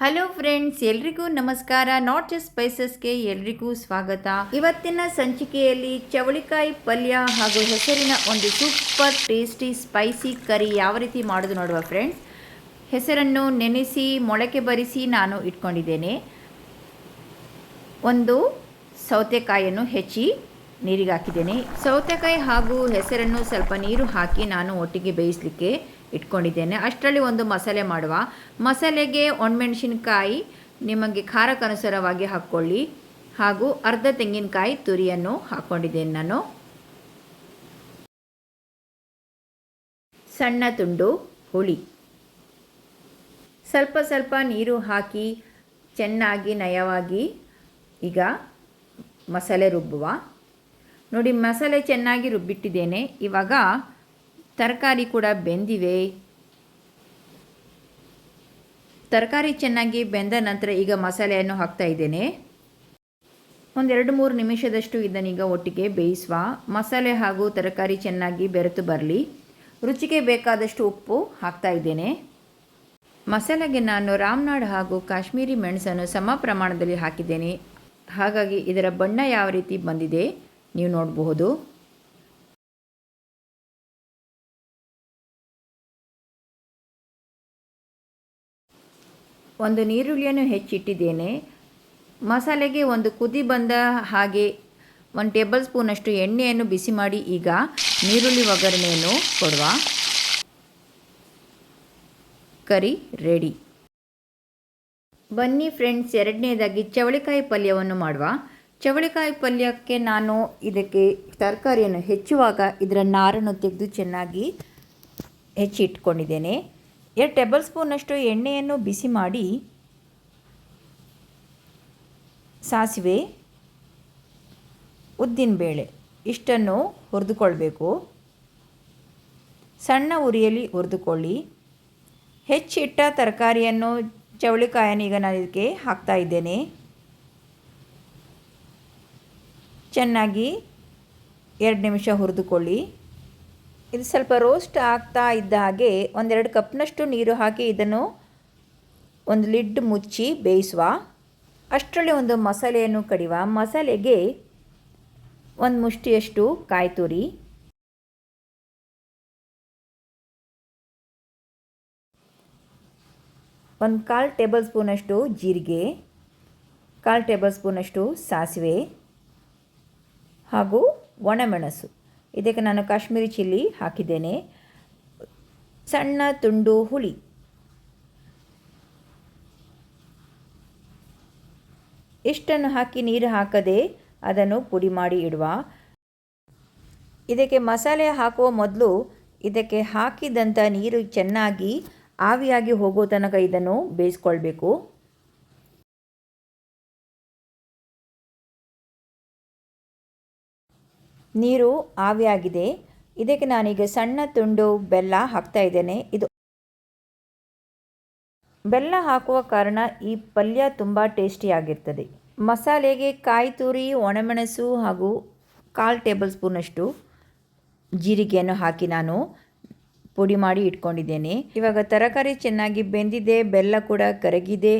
Hello friends ಎಲ್ರಿಗೂ ನಮಸ್ಕಾರ. Just ಸ್ಪೈಸಸ್ಗೆ ಎಲ್ರಿಗೂ ಸ್ವಾಗತ. ಇವತ್ತಿನ ಸಂಚಿಕೆಯಲ್ಲಿ ಚವಳಿಕಾಯಿ ಪಲ್ಯ ಹಾಗೂ ಹೆಸರಿನ ಒಂದು ಸೂಪರ್ ಟೇಸ್ಟಿ ಸ್ಪೈಸಿ ಕರಿ ಯಾವ ರೀತಿ ಮಾಡೋದು ನೋಡುವ ಫ್ರೆಂಡ್ಸ್ ಹೆಸರನ್ನು ನೆನೆಸಿ, ಮೊಳಕೆ ಬರಿಸಿ ನಾನು ಇಟ್ಕೊಂಡಿದ್ದೇನೆ. ಒಂದು ಸೌತೆಕಾಯಿಯನ್ನು ಹೆಚ್ಚಿ ನೀರಿಗೆ ಹಾಕಿದ್ದೇನೆ. ಸೌತೆಕಾಯಿ ಹಾಗೂ ಹೆಸರನ್ನು ಸ್ವಲ್ಪ ನೀರು ಹಾಕಿ ನಾನು ಒಟ್ಟಿಗೆ ಬೇಯಿಸಲಿಕ್ಕೆ ಇಟ್ಕೊಂಡಿದ್ದೇನೆ. ಅಷ್ಟರಲ್ಲಿ ಒಂದು ಮಸಾಲೆ ಮಾಡುವ. ಮಸಾಲೆಗೆ ಒಣಮೆಣಸಿನ್ಕಾಯಿ ನಿಮಗೆ ಖಾರಕ್ಕನುಸಾರವಾಗಿ ಹಾಕ್ಕೊಳ್ಳಿ ಹಾಗೂ ಅರ್ಧ ತೆಂಗಿನಕಾಯಿ ತುರಿಯನ್ನು ಹಾಕ್ಕೊಂಡಿದ್ದೇನೆ ನಾನು. ಸಣ್ಣ ತುಂಡು ಹುಳಿ. ಸ್ವಲ್ಪ ಸ್ವಲ್ಪ ನೀರು ಹಾಕಿ ಚೆನ್ನಾಗಿ ನಯವಾಗಿ ಈಗ ಮಸಾಲೆ ರುಬ್ಬುವ. ನೋಡಿ, ಮಸಾಲೆ ಚೆನ್ನಾಗಿ ರುಬ್ಬಿಟ್ಟಿದ್ದೇನೆ. ಇವಾಗ ತರಕಾರಿ ಕೂಡ ಬೆಂದಿವೆ. ತರಕಾರಿ ಚೆನ್ನಾಗಿ ಬೆಂದ ನಂತರ ಈಗ ಮಸಾಲೆಯನ್ನು ಹಾಕ್ತಾ ಇದ್ದೇನೆ. ಒಂದೆರಡು ಮೂರು ನಿಮಿಷದಷ್ಟು ಇದನ್ನೀಗ ಒಟ್ಟಿಗೆ ಬೇಯಿಸುವ. ಮಸಾಲೆ ಹಾಗೂ ತರಕಾರಿ ಚೆನ್ನಾಗಿ ಬೆರೆತು ಬರಲಿ. ರುಚಿಗೆ ಬೇಕಾದಷ್ಟು ಉಪ್ಪು ಹಾಕ್ತಾ ಇದ್ದೇನೆ. ಮಸಾಲೆಗೆ ನಾನು ರಾಮನಾಡ್ ಹಾಗೂ ಕಾಶ್ಮೀರಿ ಮೆಣಸನ್ನು ಸಮ ಪ್ರಮಾಣದಲ್ಲಿ ಹಾಕಿದ್ದೇನೆ. ಹಾಗಾಗಿ ಇದರ ಬಣ್ಣ ಯಾವ ರೀತಿ ಬಂದಿದೆ? ನೀವು ನೋಡಬಹುದು. ಒಂದು ನೀರುಳ್ಳಿಯನ್ನು ಹೆಚ್ಚಿಟ್ಟಿದ್ದೇನೆ. ಮಸಾಲೆಗೆ ಒಂದು ಕುದಿ ಬಂದ ಹಾಗೆ ಒಂದು ಟೇಬಲ್ ಸ್ಪೂನಷ್ಟು ಎಣ್ಣೆಯನ್ನು ಬಿಸಿ ಮಾಡಿ ಈಗ ನೀರುಳ್ಳಿ ಒಗ್ಗರಣೆಯನ್ನು ಕೊಡುವ ಕರಿ ರೆಡಿ. ಬನ್ನಿ ಫ್ರೆಂಡ್ಸ್, ಎರಡನೇದಾಗಿ ಚವಳಿಕಾಯಿ ಪಲ್ಯವನ್ನು ಮಾಡುವ ಚವಳಿಕಾಯಿ ಪಲ್ಯಕ್ಕೆ ನಾನು ಇದಕ್ಕೆ ತರಕಾರಿಯನ್ನು ಹೆಚ್ಚುವಾಗ ಇದರ ನಾರನ್ನು ತೆಗೆದು ಚೆನ್ನಾಗಿ ಹೆಚ್ಚಿಟ್ಕೊಂಡಿದ್ದೇನೆ. ಎರಡು ಟೇಬಲ್ ಸ್ಪೂನಷ್ಟು ಎಣ್ಣೆಯನ್ನು ಬಿಸಿ ಮಾಡಿ ಸಾಸಿವೆ ಉದ್ದಿನಬೇಳೆ ಇಷ್ಟನ್ನು ಹುರಿದುಕೊಳ್ಬೇಕು. ಸಣ್ಣ ಉರಿಯಲ್ಲಿ ಹುರಿದುಕೊಳ್ಳಿ. ಹೆಚ್ಚಿಟ್ಟ ತರಕಾರಿಯನ್ನು ಚವಳಿಕಾಯನ್ನು ಈಗ ನಾನು ಇದಕ್ಕೆ ಹಾಕ್ತಾ ಇದ್ದೇನೆ. ಚೆನ್ನಾಗಿ ಎರಡು ನಿಮಿಷ ಹುರಿದುಕೊಳ್ಳಿ. ಇದು ಸ್ವಲ್ಪ ರೋಸ್ಟ್ ಆಗ್ತಾ ಇದ್ದ ಹಾಗೆ ಒಂದೆರಡು ಕಪ್ನಷ್ಟು ನೀರು ಹಾಕಿ ಇದನ್ನು ಒಂದು ಲಿಡ್ ಮುಚ್ಚಿ ಬೇಯಿಸುವ. ಅಷ್ಟರಲ್ಲಿ ಒಂದು ಮಸಾಲೆಯನ್ನು ಕಡಿವ. ಮಸಾಲೆಗೆ ಒಂದು ಮುಷ್ಟಿಯಷ್ಟು ಕಾಯಿ ತುರಿ. ಒಂದು ಕಾಲು ಟೇಬಲ್ ಸ್ಪೂನಷ್ಟು ಜೀರಿಗೆ. ಕಾಲು ಟೇಬಲ್ ಸ್ಪೂನಷ್ಟು ಸಾಸಿವೆ. ಹಾಗೂ ಒಣಮೆಣಸು. ಇದಕ್ಕೆ ನಾನು ಕಾಶ್ಮೀರಿ ಚಿಲ್ಲಿ ಹಾಕಿದ್ದೇನೆ. ಸಣ್ಣ ತುಂಡು ಹುಳಿ. ಇಷ್ಟನ್ನು ಹಾಕಿ ನೀರು ಹಾಕದೆ ಅದನ್ನು ಪುಡಿ ಮಾಡಿ ಇಡುವ. ಇದಕ್ಕೆ ಮಸಾಲೆ ಹಾಕುವ ಮೊದಲು ಇದಕ್ಕೆ ಹಾಕಿದಂಥ ನೀರು ಚೆನ್ನಾಗಿ ಆವಿಯಾಗಿ ಹೋಗೋ ತನಕ ಇದನ್ನು ಬೇಯಿಸ್ಕೊಳ್ಬೇಕು. ನೀರು ಆವಿಯಾಗಿದೆ. ಇದಕ್ಕೆ ನಾನೀಗ ಸಣ್ಣ ತುಂಡು ಬೆಲ್ಲ ಹಾಕ್ತಾ ಇದ್ದೇನೆ. ಇದು ಬೆಲ್ಲ ಹಾಕುವ ಕಾರಣ ಈ ಪಲ್ಯ ತುಂಬ ಟೇಸ್ಟಿಯಾಗಿರ್ತದೆ. ಮಸಾಲೆಗೆ ಕಾಯಿ ತುರಿ, ಒಣಮೆಣಸು ಹಾಗೂ ಕಾಲು ಟೇಬಲ್ ಸ್ಪೂನಷ್ಟು ಜೀರಿಗೆಯನ್ನು ಹಾಕಿ ನಾನು ಪುಡಿ ಮಾಡಿ ಇಟ್ಕೊಂಡಿದ್ದೇನೆ. ಇವಾಗ ತರಕಾರಿ ಚೆನ್ನಾಗಿ ಬೆಂದಿದೆ, ಬೆಲ್ಲ ಕೂಡ ಕರಗಿದೆ,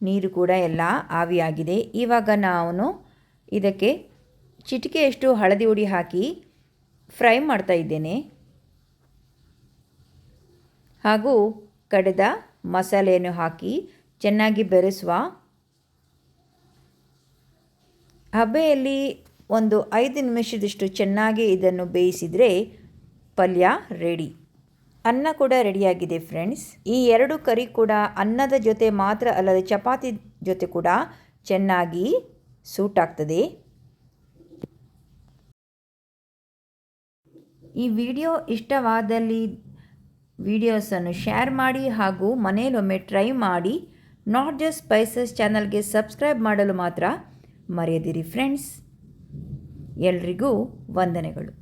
ನೀರು ಕೂಡ ಎಲ್ಲ ಆವಿಯಾಗಿದೆ. ಇವಾಗ ನಾನು ಇದಕ್ಕೆ ಚಿಟಿಕೆಯಷ್ಟು ಹಳದಿ ಹುಡಿ ಹಾಕಿ ಫ್ರೈ ಮಾಡ್ತಾ ಇದ್ದೇನೆ. ಹಾಗೂ ಕಡೆದ ಮಸಾಲೆಯನ್ನು ಹಾಕಿ ಚೆನ್ನಾಗಿ ಬೆರೆಸುವ ಹಬೆಯಲ್ಲಿ ಒಂದು ಐದು ನಿಮಿಷದಷ್ಟು ಚೆನ್ನಾಗಿ ಇದನ್ನು ಬೇಯಿಸಿದರೆ ಪಲ್ಯ ರೆಡಿ. ಅನ್ನ ಕೂಡ ರೆಡಿಯಾಗಿದೆ ಫ್ರೆಂಡ್ಸ್. ಈ ಎರಡು ಕರಿ ಕೂಡ ಅನ್ನದ ಜೊತೆ ಮಾತ್ರ ಅಲ್ಲದೆ ಚಪಾತಿ ಜೊತೆ ಕೂಡ ಚೆನ್ನಾಗಿ ಸೂಟ್ ಆಗ್ತದೆ. ಈ ವಿಡಿಯೋ ಇಷ್ಟವಾದಲ್ಲಿ ವಿಡಿಯೋಸನ್ನು ಶೇರ್ ಮಾಡಿ ಹಾಗೂ ಮನೆಯಲ್ಲೊಮ್ಮೆ ಟ್ರೈ ಮಾಡಿ. ನಾಟ್ ಜಸ್ಟ್ ಸ್ಪೈಸಸ್ ಚಾನಲ್ಗೆ ಸಬ್ಸ್ಕ್ರೈಬ್ ಮಾಡಲು ಮಾತ್ರ ಮರೆಯದಿರಿ ಫ್ರೆಂಡ್ಸ್ ಎಲ್ರಿಗೂ ವಂದನೆಗಳು.